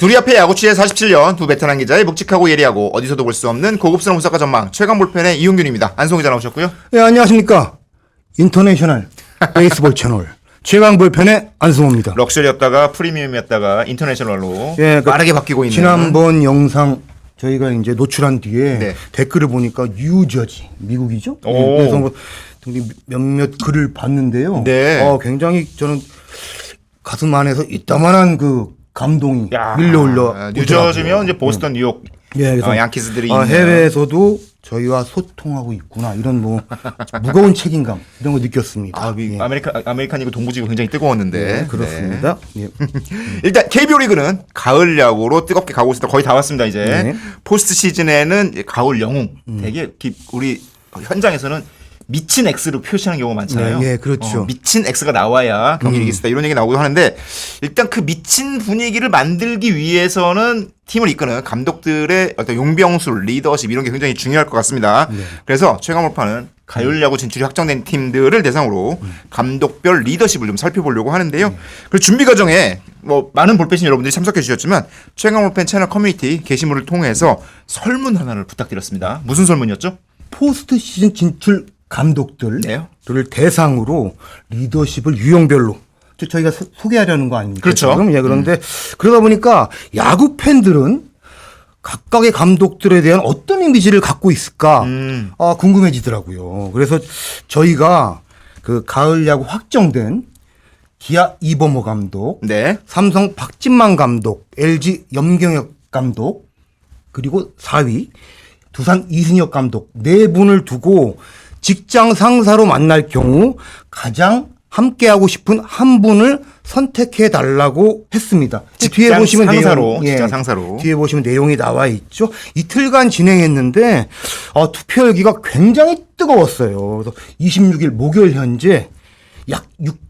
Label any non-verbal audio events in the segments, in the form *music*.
둘이 앞에 야구치의 47년 두 베테랑 기자의 묵직하고 예리하고 어디서도 볼 수 없는 고급스러운 분석가 전망 최강 볼펜의 이용균입니다. 안송 기자 나오셨고요. 네, 안녕하십니까. 인터내셔널 *laughs* 베이스볼 채널 최강 볼펜의 안승호입니다. 럭셔리였다가 프리미엄이었다가 인터내셔널로 예, 그 빠르게 바뀌고 있는 지난번 영상 저희가 이제 노출한 뒤에 네. 댓글을 보니까 뉴저지 미국이죠. 오. 예, 그래서 뭐 몇몇 글을 봤는데요. 네. 어, 굉장히 저는 가슴 안에서 이따만한 그 감동이 야, 밀려올려. 아, 뉴저지면 이제 보스턴, 뉴욕 예, 그래서 어, 양키스들이 아, 해외에서도 저희와 소통하고 있구나 이런 뭐 *laughs* 무거운 책임감 이런 거 느꼈습니다. 아, 미- 예. 아메리카 아메리칸이고 동부지구 굉장히 뜨거웠는데 네, 그렇습니다. 예. 네. *laughs* 일단 KBO 리그는 가을 야구로 뜨겁게 가고 있습니다. 거의 다 왔습니다 이제 네. 포스트 시즌에는 가을 영웅 되게 기- 우리 현장에서는 미친 X로 표시하는 경우가 많잖아요. 네, 예, 그렇죠. 어, 미친 X가 나와야 경기를 이길 수 있다 이런 얘기 나오기도 하는데 일단 그 미친 분위기를 만들기 위해서는 팀을 이끄는 감독들의 어떤 용병술, 리더십 이런 게 굉장히 중요할 것 같습니다. 그래서 최강몰파는 가을 야구 진출이 확정된 팀들을 대상으로 감독별 리더십을 좀 살펴보려고 하는데요. 그리고 준비 과정에 뭐 많은 볼펜신 여러분들이 참석해 주셨지만 최강 몰펜 채널 커뮤니티 게시물을 통해서 설문 하나를 부탁드렸습니다. 무슨 설문이었죠? 포스트 시즌 진출 감독들을 네. 대상으로 리더십을 유형별로 저- 저희가 소- 소개하려는 거 아닙니까? 그렇죠. 지금? 예, 그런데 그러다 보니까 야구 팬들은 각각의 감독들에 대한 어떤 이미지를 갖고 있을까 음. 아, 궁금해지더라고요. 그래서 저희가 그 가을 야구 확정된 기아 이범호 감독, 네. 삼성 박진만 감독, LG 염경엽 감독, 그리고 4위 두산 이승엽 감독 네 분을 두고 직장 상사로 만날 경우 가장 함께하고 싶은 한 분을 선택해 달라고 했습니다. 직장 상사로, 직장 상사로. 뒤에 보시면 내용이 나와 있죠. 이틀간 진행했는데 어, 투표 열기가 굉장히 뜨거웠어요. 그래서 26일 목요일 현재 약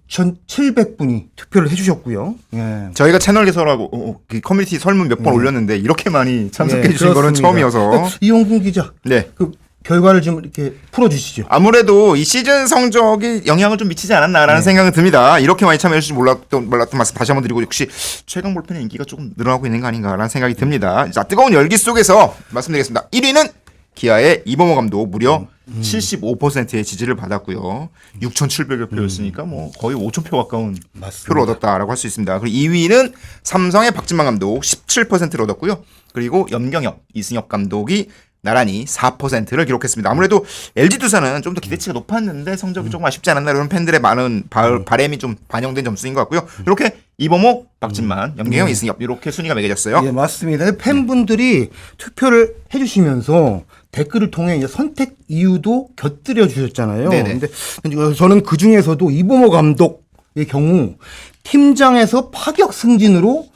6,700분이 투표를 해주셨고요. 예. 저희가 채널 개설하고 어, 어, 그 커뮤니티 설문 몇번 올렸는데 이렇게 많이 참석해 예, 주신 거는. 처음이어서 이용균 기자, 네. 그 결과를 좀 이렇게 풀어주시죠. 아무래도 이 시즌 성적이 영향을 좀 미치지 않았나라는 생각은 듭니다. 이렇게 많이 참여해 주실 몰랐던 몰랐던 말씀 다시 한번 드리고 역시 최강 볼펜의 인기가 조금 늘어나고 있는 거 아닌가라는 생각이 듭니다. 자 뜨거운 열기 속에서 말씀드리겠습니다. 1위는 기아의 이범호 감독 무려 75%의 지지를 받았고요. 6,700여 표였으니까 뭐 거의 5천 표 가까운 맞습니다. 표를 얻었다라고 할 수 있습니다. 그리고 2위는 삼성의 박진만 감독 17%를 얻었고요. 그리고 염경엽, 이승엽 감독이 나란히 4%를 기록했습니다. 아무래도 LG 두산은 좀 더 기대치가 높았는데 성적이 조금 아쉽지 않았나 이런 팬들의 많은 바, 바램이 좀 반영된 점수인 것 같고요. 이렇게 이범호, 박진만, 염경엽, 이승엽 이렇게 순위가 매겨졌어요. 예, 맞습니다. 팬분들이 투표를 해주시면서 댓글을 통해 이제 선택 이유도 곁들여 주셨잖아요. 네네. 근데 저는 그 중에서도 이범호 감독의 경우 팀장에서 파격 승진으로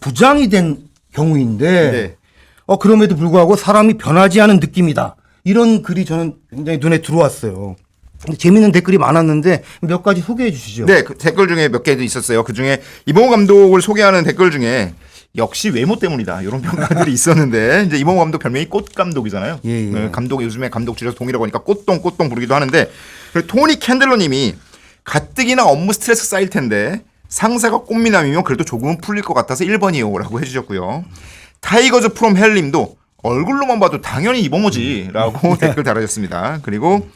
부장이 된 경우인데, 네. 어, 그럼에도 불구하고 사람이 변하지 않은 느낌이다. 이런 글이 저는 굉장히 눈에 들어왔어요. 재밌는 댓글이 많았는데 몇 가지 소개해 주시죠. 네, 그 댓글 중에 몇 개도 있었어요. 그 중에 이범호 감독을 소개하는 댓글 중에 역시 외모 때문이다 이런 평가들이 *laughs* 있었는데 이제 이범호 감독 별명이 꽃 감독이잖아요. 예, 예. 네, 감독 요즘에 감독 줄여서 동이라고 하니까 꽃동 꽃동 부르기도 하는데 그리고 토니 캔들러님이 가뜩이나 업무 스트레스 쌓일 텐데 상사가 꽃미남이면 그래도 조금은 풀릴 것 같아서 1번이요라고 해주셨고요. 타이거즈 프롬 헬님도 얼굴로만 봐도 당연히 이범호지라고 *laughs* 댓글 달아주셨습니다. 그리고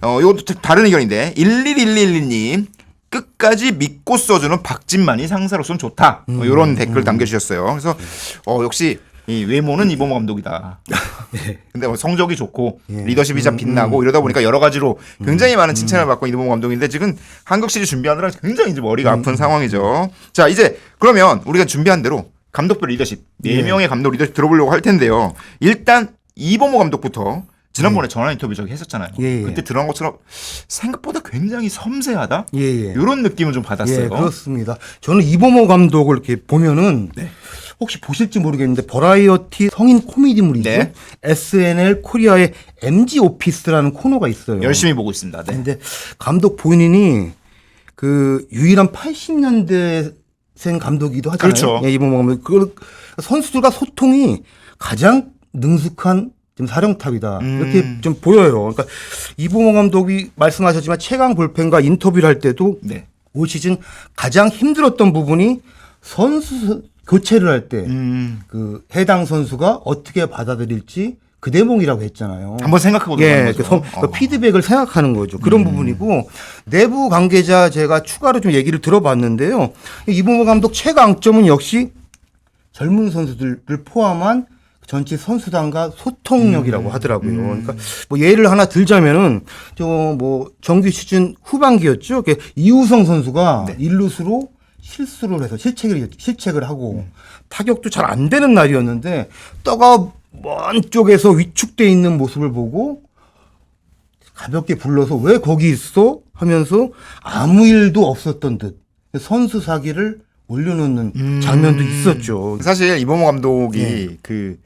어 이것도 좀 다른 의견인데 11111님 끝까지 믿고 써주는 박진만이 상사로서는 좋다. 뭐 이런 댓글 남겨주셨어요. 그래서 어 역시 이 외모는 이범호 감독이다. *laughs* 근데 뭐 성적이 좋고 리더십이 참 빛나고 이러다 보니까 여러 가지로 굉장히 많은 칭찬을 받고 있는 이범호 감독인데 지금 한국 시리즈 준비하느라 굉장히 이제 머리가 아픈 상황이죠. 자 이제 그러면 우리가 준비한 대로 감독별 리더십 네 명의 감독 리더십 들어보려고 할 텐데요. 일단 이범호 감독부터 지난번에 전화 인터뷰 저기 했었잖아요. 예, 예. 그때 들어간 것처럼 생각보다 굉장히 섬세하다. 예, 예. 이런 느낌을 좀 받았어요. 예, 그렇습니다. 저는 이범호 감독을 이렇게 보면은 네. 혹시 보실지 모르겠는데 버라이어티 성인 코미디물이죠. 네. SNL 코리아의 MG 오피스라는 코너가 있어요. 열심히 보고 있습니다. 네. 근데 감독 본인이 그 유일한 80년대 생 감독이기도 하잖아요. 그렇죠. 예, 이범호 감독. 그 선수들과 소통이 가장 능숙한 지금 사령탑이다. 음. 이렇게 좀 보여요. 그러니까 이범호 감독이 말씀하셨지만 최강 볼펜과 인터뷰를 할 때도 네. 올 시즌 가장 힘들었던 부분이 선수 교체를 할 때그 음. 해당 선수가 어떻게 받아들일지 그 대목이라고 했잖아요. 한번 생각하고 예, 들어가는 그, 거죠. 선- 그 어. 피드백을 생각하는 거죠. 그런 부분이고 내부 관계자 제가 추가로 좀 얘기를 들어봤는데요. 이봉호 감독 최강점은 역시 젊은 선수들을 포함한 전체 선수단과 소통력이라고 하더라고요. 그러니까 뭐 예를 하나 들자면은 저 뭐 정규 시즌 후반기였죠. 그 이우성 선수가 일루수로 실수를 해서 실책을 실책을 하고 타격도 잘 안 되는 날이었는데 떠가 먼 쪽에서 위축돼 있는 모습을 보고 가볍게 불러서 왜 거기 있어 하면서 아무 일도 없었던 듯 선수 사기를 올려놓는 장면도 있었죠. 사실 이범호 감독이 예. 그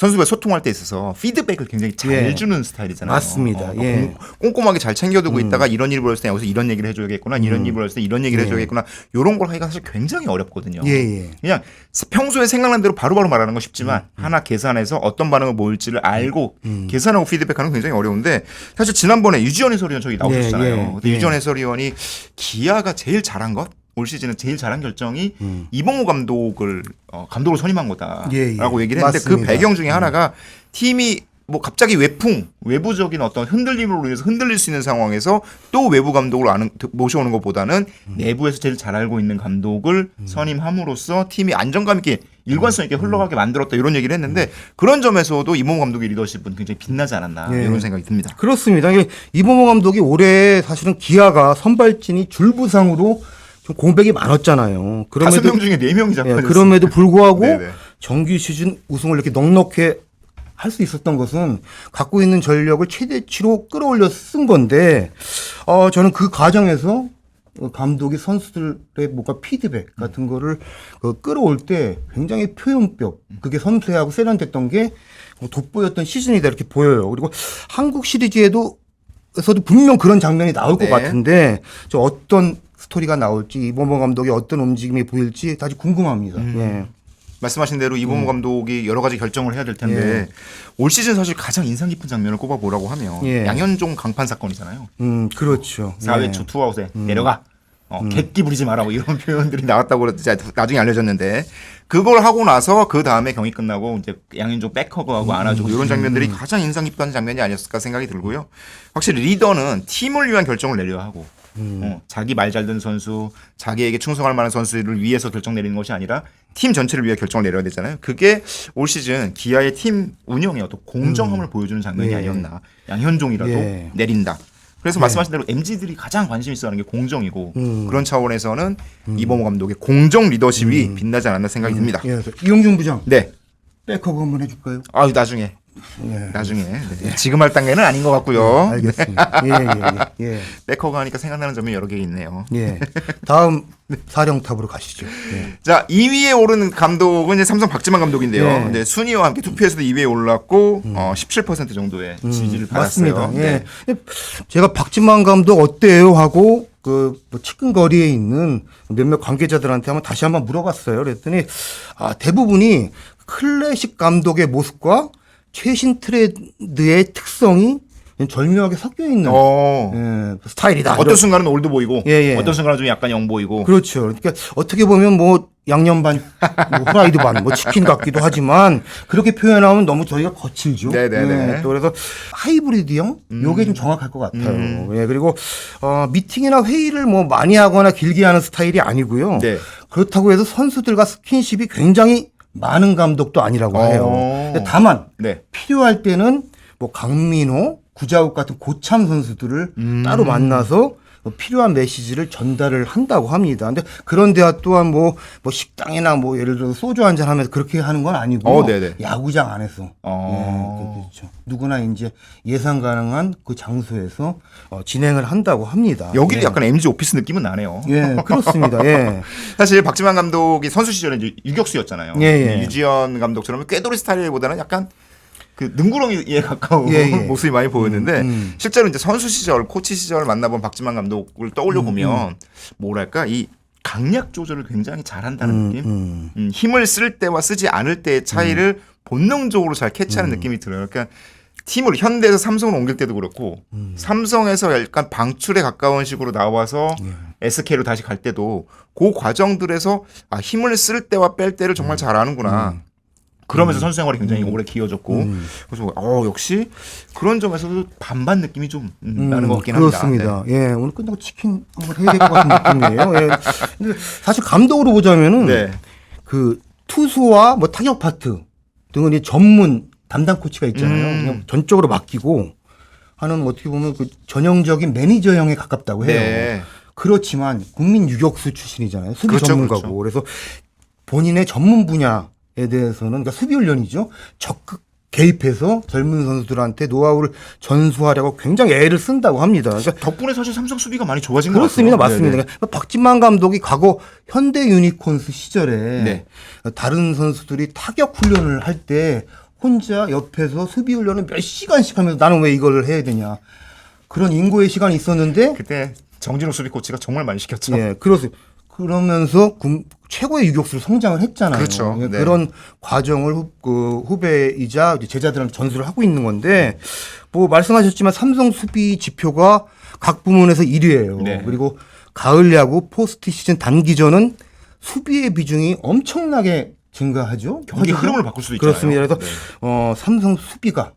선수가 소통할 때 있어서 피드백을 굉장히 잘 예. 주는 스타일이잖아요. 맞습니다. 그러니까 예. 음. 공- 꼼꼼하게 잘 챙겨두고 있다가 이런 일이 벌어졌을 때 여기서 이런 얘기를 해줘야겠구나, 이런 일이 벌어졌을 때 이런 얘기를 해줘야겠구나, 이런 걸 하기가 사실 굉장히 어렵거든요. 음. 예, 예. 그냥 평소에 생각난 대로 바로바로 말하는 건 쉽지만 음, 하나 계산해서 어떤 반응을 보일지를 알고 계산하고 피드백하는 건 굉장히 어려운데 사실 지난번에 유지원 해설위원 저기 나오셨잖아요. 예, 예, 근데 예. 유지원 해설위원이 기아가 제일 잘한 것? 올 시즌에 제일 잘한 결정이 이봉호 감독을 어, 감독으로 선임한 거다라고 음. 예, 예. 얘기를 했는데 그 맞습니다. 음. 배경 중에 하나가 팀이 뭐 갑자기 외풍 외부적인 어떤 흔들림으로 인해서 흔들릴 수 있는 상황에서 또 외부 감독을 아는, 모셔오는 것보다는 음. 내부에서 제일 잘 알고 있는 감독을 선임함으로써 팀이 안정감 있게 일관성 음. 있게 흘러가게 만들었다 이런 얘기를 했는데 그런 점에서도 이몽 감독의 리더십은 굉장히 빛나지 않았나 예. 이런 생각이 듭니다. 그렇습니다. 이범호 감독이 올해 사실은 기아가 선발진이 줄부상으로 좀 공백이 많았잖아요. 다섯 그럼에도 명 중에 네 명이 예, 잡혔어요. 그럼에도 불구하고 네네. 정규 시즌 우승을 이렇게 넉넉해 할수 있었던 것은 갖고 있는 전력을 최대치로 끌어올려 쓴 건데 어 저는 그 과정에서 어, 감독이 선수들의 뭔가 피드백 같은 거를 그 끌어올 때 굉장히 표현력 그게 선수하고 세련됐던 게 돋보였던 시즌이다 이렇게 보여요. 그리고 한국 시리즈에도 에서도 분명 그런 장면이 나올 것 네. 같은데 저 어떤 스토리가 나올지 이범호 감독이 어떤 움직임이 보일지 다시 궁금합니다. 음. 예. 말씀하신 대로 음. 이범호 감독이 여러 가지 결정을 해야 될 텐데 올 시즌 사실 가장 인상 깊은 장면을 꼽아보라고 하면 예. 양현종 강판 사건이잖아요. 음, 그렇죠. 4회 예. 초 투아웃에 내려가. 어, 객기 부리지 마라 뭐 이런 *laughs* 표현들이 나왔다고 그랬- 이제 나중에 알려졌는데 그걸 하고 나서 그 다음에 경기 끝나고 이제 양현종 백허그하고 안아주고 이런 장면들이 가장 인상 깊던 장면이 아니었을까 생각이 들고요. 확실히 리더는 팀을 위한 결정을 내려야 하고 어, 자기 말 잘 듣는 선수, 자기에게 충성할 만한 선수를 위해서 결정 내리는 것이 아니라 팀 전체를 위해 결정을 내려야 되잖아요. 그게 올 시즌 기아의 팀 운영의 어떤 공정함을 보여주는 장면이 예. 아니었나. 양현종이라도 예. 내린다. 그래서 말씀하신 대로 MZ들이 가장 관심 있어 하는 게 공정이고 음. 그런 차원에서는 이범호 감독의 공정 리더십이 빛나지 않았나 생각이 듭니다. 예, 이용준 부장 네. 백허그 한번 해줄까요? 아유 나중에 예. 나중에 네. 지금 할 단계는 아닌 것 같고요. 알겠습니다. *laughs* 예, 예, 예, 백허가 하니까 생각나는 점이 여러 개 있네요. 예. 예. *laughs* 다음 사령탑으로 가시죠. 예. 자 2위에 오른 감독은 이제 삼성 박지만 감독인데요. 예. 근데 순위와 함께 투표에서도 2위에 올랐고 어, 17% 정도의 지지를 받았어요. 음. 맞습니다. 네. 예. 제가 박진만 감독 어때요 하고 그뭐 측근거리에 있는 몇몇 관계자들한테 한번 다시 한번 물어봤어요. 그랬더니 아, 대부분이 클래식 감독의 모습과 최신 트렌드의 특성이 절묘하게 섞여 있는 어. 예, 스타일이다. 어떤 순간은 올드 보이고 예, 예. 어떤 순간은 좀 약간 영 보이고 그렇죠. 그러니까 어떻게 보면 뭐 양념 반, 뭐 후라이드 반, 뭐 치킨 같기도 하지만 그렇게 표현하면 너무 저희가 거칠죠. 네네네. 예, 또 그래서 하이브리드형 요게 좀 정확할 것 같아요. 예, 그리고 어, 미팅이나 회의를 뭐 많이 하거나 길게 하는 스타일이 아니고요. 네. 그렇다고 해서 선수들과 스킨십이 굉장히 많은 감독도 아니라고 해요. 어. 근데 다만 네. 필요할 때는 뭐 강민호, 구자욱 같은 고참 선수들을 따로 만나서 뭐 필요한 메시지를 전달을 한다고 합니다. 근데 그런 데와 또한 뭐, 뭐 식당이나 뭐 예를 들어서 소주 한 잔 하면서 그렇게 하는 건 아니고 어, 네네. 야구장 안에서 어. 예, 그렇죠. 누구나 이제 예상 가능한 그 장소에서 어, 진행을 한다고 합니다. 여기도 예. 약간 MG 오피스 느낌은 나네요. 예, 그렇습니다. 예. *laughs* 사실 박지만 감독이 선수 시절에 유격수였잖아요. 예, 예. 유지현 감독처럼 꾀돌이 스타일보다는 약간 그 능구렁이에 가까운 예, 예. 모습이 많이 보였는데 음, 음. 실제로 이제 선수 시절, 코치 시절 만나본 박지만 감독을 음, 떠올려 보면 뭐랄까 이 강약 조절을 굉장히 잘한다는 느낌. 음. 음, 힘을 쓸 때와 쓰지 않을 때의 차이를 본능적으로 잘 캐치하는 느낌이 들어요. 그러니까 팀을 현대에서 삼성을 옮길 때도 그렇고 삼성에서 약간 방출에 가까운 식으로 나와서 SK로 다시 갈 때도 그 과정들에서 아, 힘을 쓸 때와 뺄 때를 정말 잘 아는구나. 음. 그러면서 선수 생활이 굉장히 오래 기어졌고 그래서 어 역시 그런 점에서도 반반 느낌이 좀 음, 나는 것 같긴 합니다. 그렇습니다. 예, 오늘 끝나고 치킨 한번 해야 될 것 같은 느낌이에요. 예. 근데 사실 감독으로 보자면은 네. 네. 그 투수와 뭐 타격 파트 등은 이 전문 담당 코치가 있잖아요. 음. 그냥 전적으로 맡기고 하는 어떻게 보면 그 전형적인 매니저형에 가깝다고 해요. 네. 그렇지만 국민 유격수 출신이잖아요. 수비 그렇죠, 전문가고. 그래서 본인의 전문 분야에 대해서는 그러니까 수비 훈련이죠. 적극 개입해서 젊은 선수들한테 노하우를 전수하려고 굉장히 애를 쓴다고 합니다. 그러니까 덕분에 사실 삼성 수비가 많이 좋아진 것 그렇습니다. 같아요. 맞습니다. 네네. 그러니까 박진만 감독이 과거 현대 유니콘스 시절에 네. 다른 선수들이 타격 훈련을 할 때 혼자 옆에서 수비 훈련을 몇 시간씩 하면서 나는 왜 이걸 해야 되냐. 그런 인고의 시간이 있었는데 그때 정진호 수비 코치가 정말 많이 시켰죠. 예, 그렇습니다. 그러면서 군- 최고의 유격수로 성장을 했잖아요. 그렇죠. 예, 네. 그런 과정을 후, 그 후배이자 제자들한테 전수를 하고 있는 건데 뭐 말씀하셨지만 삼성 수비 지표가 각 부문에서 1위예요. 네. 그리고 가을 야구 포스트 시즌 단기전은 수비의 비중이 엄청나게 증가하죠. 경기? 흐름을 바꿀 수도 있잖아요. 그렇습니다. 그래서 네. 어, 삼성 수비가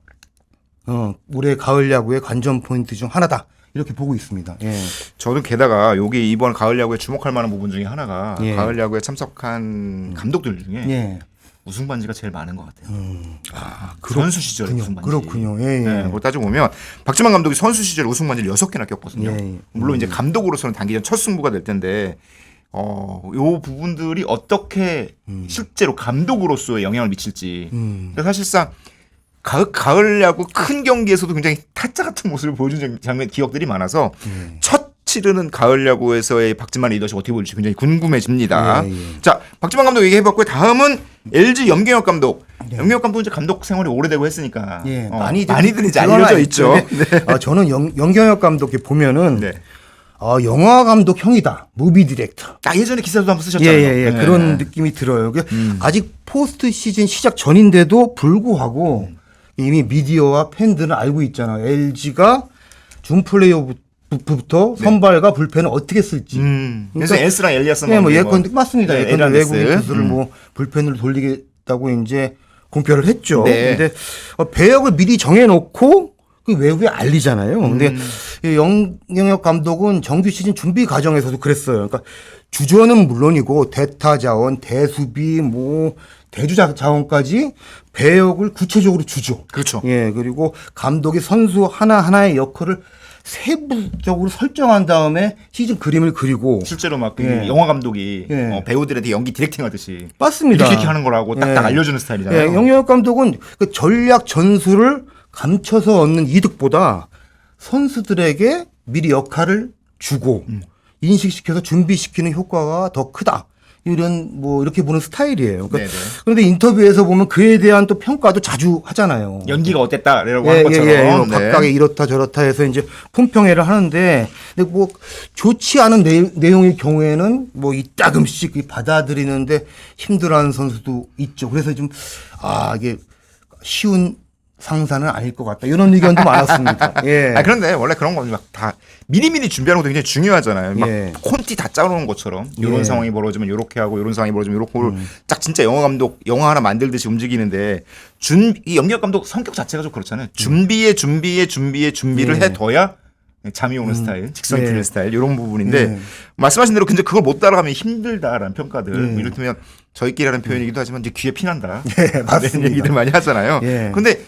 어, 올해 가을 야구의 관전 포인트 중 하나다. 이렇게 보고 있습니다. 예. 저는 게다가 여기 이번 가을 야구에 주목할 만한 부분 중에 하나가 예. 가을 야구에 참석한 감독들 중에 예. 우승 반지가 제일 많은 것 같아요. 아, 그렇- 선수 시절에 우승 반지. 그렇군요. 예, 예. 네, 그걸 따지고 보면 박지만 감독이 선수 시절 우승 반지를 여섯 개나 꼈거든요. 예, 예. 물론 이제 감독으로서는 단기전 첫 승부가 될 텐데 어, 요 부분들이 어떻게 실제로 감독으로서의 영향을 미칠지. 음. 그러니까 사실상 가을, 가을 야구 큰 경기에서도 굉장히 타짜 같은 모습을 보여준 장- 장면 기억들이 많아서 예. 첫 치르는 가을 야구에서의 박지만 리더십 어떻게 보일지 굉장히 궁금해집니다. 예, 예. 자, 박지만 감독 얘기해봤고요. 다음은 LG 염경엽 감독. 네. 염경엽 감독은 이제 감독 생활이 오래되고 했으니까 예, 어, 많이들 많이들 이제 알려져 있죠. 네. *laughs* 아, 저는 영, 영경혁 감독이 보면은 네. 아, 영화 감독 형이다. 무비 디렉터. 아 예전에 기사도 한번 예, 쓰셨잖아요. 예, 예. 네. 그런 느낌이 들어요. 그 음. 아직 포스트 시즌 시작 전인데도 불구하고 이미 미디어와 팬들은 알고 있잖아요. LG가 준 플레이오프부터 선발과 불펜을 어떻게 쓸지. 음. 그래서 그러니까- 에스랑 엘리아스 네, 뭐 예컨대 맞습니다. 네, 예컨대. 외국인 투수를 음. 뭐 불펜으로 돌리겠다고 이제 공표를 했죠. 네. 근데 어, 배역을 미리 정해놓고 그 외국에 알리잖아요. 근데 음. 이 영영혁 감독은 정규 시즌 준비 과정에서도 그랬어요. 그러니까 주전은 물론이고 대타 자원, 대수비, 뭐 대주자 자원까지 배역을 구체적으로 주죠. 그렇죠. 예, 그리고 감독이 선수 하나 하나의 역할을 세부적으로 설정한 다음에 시즌 그림을 그리고 실제로 막 그 예. 영화 감독이 예. 어, 배우들한테 연기 디렉팅 하듯이 맞습니다. 이렇게, 이렇게 하는 거라고 딱딱 예. 알려주는 스타일이잖아요. 예, 영역 감독은 그 전략 전술을 감춰서 얻는 이득보다 선수들에게 미리 역할을 주고 음. 인식시켜서 준비시키는 효과가 더 크다. 이런 뭐 이렇게 보는 스타일이에요. 그러니까 네네. 그런데 인터뷰에서 보면 그에 대한 또 평가도 자주 하잖아요. 연기가 어땠다라고 예, 하는 예, 것처럼. 예. 뭐 네. 각각의 이렇다 저렇다 해서 이제 품평회를 하는데 근데 뭐 좋지 않은 내, 내용의 경우에는 뭐 이따금씩 받아들이는데 힘들어하는 선수도 있죠. 그래서 좀 아 이게 쉬운 상사는 아닐 것 같다 이런 의견도 *laughs* 많았습니다. 예. 아 그런데 원래 그런 건 막 다 미리미리 준비하는 것도 굉장히 중요하잖아요. 막 예. 콘티 다 짜놓은 것처럼 이런 예. 상황이 벌어지면 이렇게 하고 이런 상황이 벌어지면 이렇게 딱 진짜 영화 감독 영화 하나 만들듯이 움직이는데 준 이 연기력 감독 성격 자체가 좀 그렇잖아요. 준비에 준비에 준비에 준비를 예. 해둬야 잠이 오는 스타일, 직성이 예. 풀리는 스타일 이런 부분인데 예. 말씀하신 대로 근데 그걸 못 따라가면 힘들다라는 평가들 예. 뭐 이를테면 저희끼리 하는 표현이기도 하지만 이제 귀에 피난다 예, 맞습니다. 이런 얘기들 많이 하잖아요. 예. 근데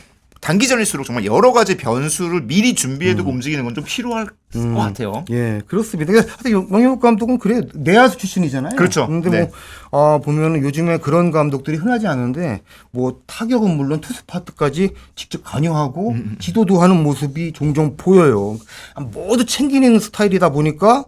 단기전일수록 정말 여러 가지 변수를 미리 음. 준비해두고 움직이는 건 좀 필요할 것 같아요. 예, 그렇습니다. 영- 영역 감독은 그래 내야수 출신이잖아요. 그렇죠. 근데 네. 뭐 아, 보면은 요즘에 그런 감독들이 흔하지 않은데 뭐 타격은 물론 투수 파트까지 직접 관여하고 음, 지도도 하는 모습이 종종 보여요. 모두 챙기는 스타일이다 보니까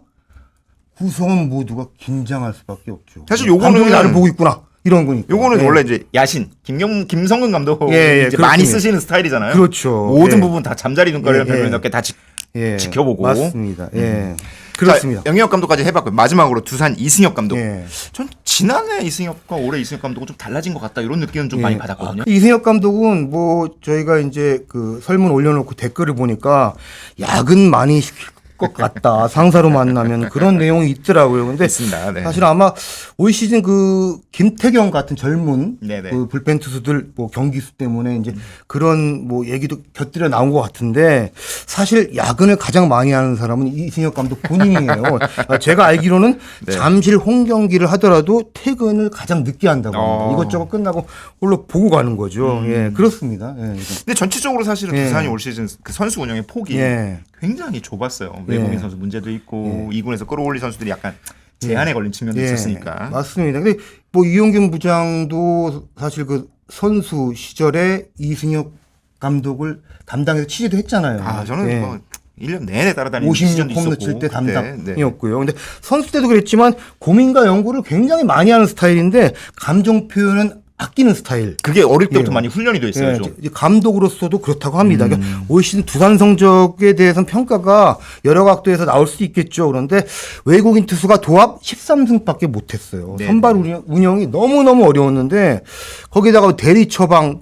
구성원 모두가 긴장할 수밖에 없죠. 사실 요거는- 감독이 나를 보고 있구나 이런 거니까. 요거는 예. 원래 이제 야신 김경 김성근 감독이 예, 예, 이제 많이. 쓰시는 스타일이잖아요. 그렇죠. 모든 예. 부분 다 잠자리 눈가리라는 예, 예. 표현 몇개 다 지, 예, 지켜보고. 맞습니다. 예, 그렇습니다. 자, 영역 감독까지 해봤고요. 마지막으로 두산 이승엽 감독. 예. 전 지난해 이승엽과 올해 이승엽 감독은 좀 달라진 것 같다 이런 느낌은 좀 예. 많이 받았거든요. 아, 이승엽 감독은 뭐 저희가 이제 그 설문 올려놓고 댓글을 보니까 야근 많이 시킬 것 같다. 상사로 만나면 그런 *laughs* 내용이 있더라고요. 근데 있습니다. 네. 사실 아마 올 시즌 그 김태경 같은 젊은 네네. 그 불펜 투수들 뭐 경기 수 때문에 이제 그런 뭐 얘기도 곁들여 나온 것 같은데 사실 야근을 가장 많이 하는 사람은 이승엽 감독 본인이에요. *laughs* 아, 제가 알기로는 네. 잠실 홈 경기를 하더라도 퇴근을 가장 늦게 한다고 합니다. 어. 음. 이것저것 끝나고 홀로 보고 가는 거죠. 예, 그렇습니다. 예. 근데 전체적으로 사실은 예. 두산이 올 시즌 그 선수 운영의 폭이 예. 굉장히 좁았어요. 외국인 예. 선수 문제도 있고 이군에서 끌어올린 선수들이 약간 제한에 걸린 측면도 예, 있었으니까. 맞습니다. 근데 뭐 이용균 부장도 사실 그 선수 시절에 이승엽 감독을 담당해서 취재도 했잖아요. 아 저는 예. 뭐 1년 내내 따라다니는 시즌도 56 홈런 있었고 칠때 그때, 네. 담당이었고요. 근데 선수 때도 그랬지만 고민과 연구를 굉장히 많이 하는 스타일인데 감정 표현은 아끼는 스타일. 그게 어릴 때부터 예. 많이 훈련이 돼 있어요. 예, 좀. 이제 감독으로서도 그렇다고 합니다. 음. 그러니까 올 시즌 두산 성적에 대해서는 평가가 여러 각도에서 나올 수 있겠죠. 그런데 외국인 투수가 도합 13승밖에 못했어요. 네, 선발 운영, 운영이 너무너무 어려웠는데 거기다가 대리 처방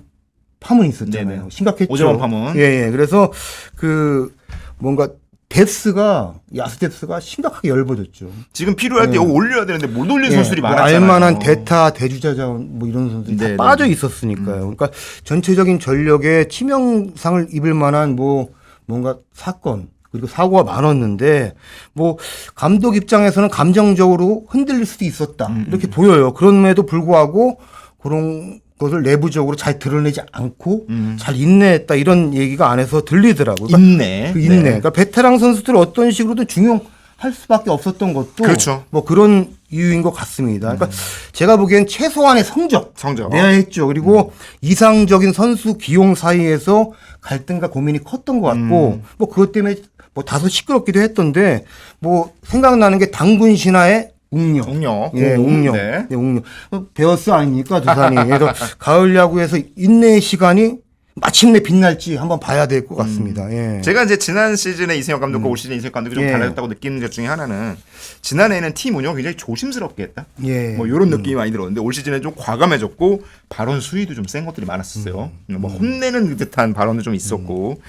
파문이 있었잖아요. 네네. 심각했죠. 오재원 파문. 예, 예. 그래서 그 뭔가 뎁스가 야수 뎁스가 심각하게 열버졌죠. 지금 필요할 때 이거 올려야 되는데 못 올린 예, 선수들이 뭐 많았잖아요. 알만한 대타 대주자 자원 뭐 이런 선수들이 네, 네. 다 빠져 있었으니까요. 그러니까 전체적인 전력에 치명상을 입을 만한 뭐 뭔가 사건 그리고 사고가 많았는데 뭐 감독 입장에서는 감정적으로 흔들릴 수도 있었다 음, 이렇게 보여요. 그럼에도 불구하고 그런 것을 내부적으로 잘 드러내지 않고 잘 인내했다 이런 얘기가 안에서 들리더라고요. 그러니까 음. 인내. 그 인내. 네. 그러니까 베테랑 선수들 어떤 식으로든 중용할 수밖에 없었던 것도 그렇죠. 음. 뭐 그런 이유인 것 같습니다. 그러니까 제가 보기엔 최소한의 성적, 성적. 내야 했죠. 그리고 이상적인 선수 기용 사이에서 갈등과 고민이 컸던 것 같고 음. 뭐 그것 때문에 뭐 다소 시끄럽기도 했던데 뭐 생각나는 게 당군 신화의 웅녀. 웅녀. 예, 웅, 웅녀. 네. 네, 웅녀. 어, 베어스 아닙니까, 두산이. 그래서 *laughs* 가을 야구에서 인내의 시간이 마침내 빛날지 한번 봐야 될 것 같습니다. 예. 제가 이제 지난 시즌에 이승엽 감독과 올 시즌 이승엽 감독이 좀 예. 달라졌다고 느끼는 것 중에 하나는 지난해에는 팀 운영 을 굉장히 조심스럽게 했다. 예. 뭐 이런 느낌이 많이 들었는데 올 시즌에 좀 과감해졌고 발언 수위도 좀 센 것들이 많았었어요. 뭐 혼내는 듯한 발언도 좀 있었고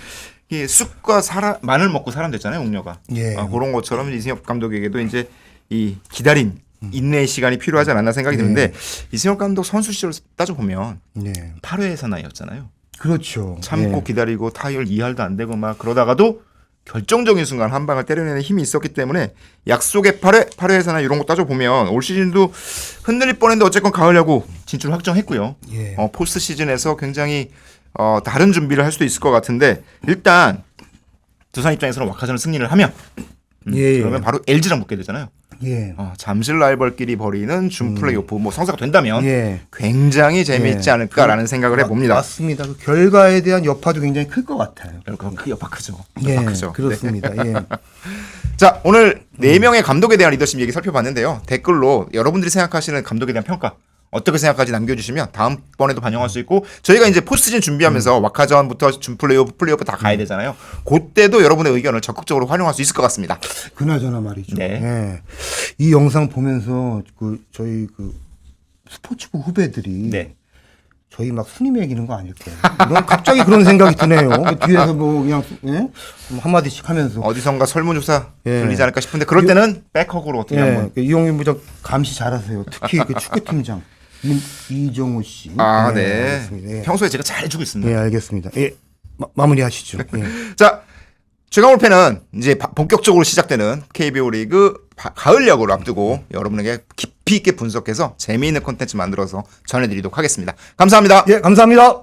이 쑥과 사람 마늘 먹고 사람 됐잖아요, 웅녀가. 예. 아, 그런 것처럼 이승엽 감독에게도 이제 이 기다린 인내의 시간이 필요하지 않았나 생각이 드는데 이승엽 감독 선수 시절 따져 보면 네. 8회 사나이였잖아요. 그렇죠. 참고 기다리고 타율 2할도 안 되고 막 그러다가도 결정적인 순간 한 방을 때려내는 힘이 있었기 때문에 약속의 8회, 8회 사나 이런 거 따져 보면 올 시즌도 흔들릴 뻔했는데 어쨌건 가을 야구 진출 확정했고요. 예. 어, 포스트 시즌에서 굉장히 어, 다른 준비를 할 수도 있을 것 같은데 일단 두산 입장에서는 와카전을 승리를 하면 음, 예, 예. 그러면 바로 LG랑 붙게 되잖아요. 예. 어, 잠실 라이벌끼리 벌이는 준 플레이오프 뭐 성사가 된다면 예. 굉장히 재미있지 예. 않을까라는 생각을 해봅니다. 맞습니다. 그 결과에 대한 여파도 굉장히 클 것 같아요. 그그 여파 크죠. 예. 여파 크죠. 네. 그렇습니다. 예. *laughs* 자 오늘 네 명의 감독에 대한 리더십 얘기 살펴봤는데요. 댓글로 여러분들이 생각하시는 감독에 대한 평가 어떻게 생각하지 남겨주시면 다음번에도 반영할 수 있고 저희가 이제 포스트진 준비하면서 와카전부터 준 플레이오프 플레이오프 다 가야 되잖아요. 그때도 여러분의 의견을 적극적으로 활용할 수 있을 것 같습니다. 그나저나 말이죠. 네. 예. 이 영상 보면서 그 저희 그 스포츠부 후배들이 네. 저희 막 순위 매기는 거 아닐까요? 이런 갑자기 그런 생각이 드네요. 그 뒤에서 뭐 그냥 예? 뭐 한마디씩 하면서 어디선가 설문조사 예. 들리지 않을까 싶은데 그럴 때는 백허그로 어떻게 예, 한번 그 이용민 부장 감시 잘하세요. 특히 그 축구팀장 임, 이정우 씨. 아, 예, 네. 알겠습니다. 예. 평소에 제가 잘 해주고 있습니다. 예, 알겠습니다. 예, 마, 마무리하시죠. 예. *laughs* 자, 최강울 팬은 이제 바- 본격적으로 시작되는 KBO 리그 바- 가을 야구를 앞두고 여러분에게 깊이 있게 분석해서 재미있는 콘텐츠 만들어서 전해드리도록 하겠습니다. 감사합니다. 예, 감사합니다.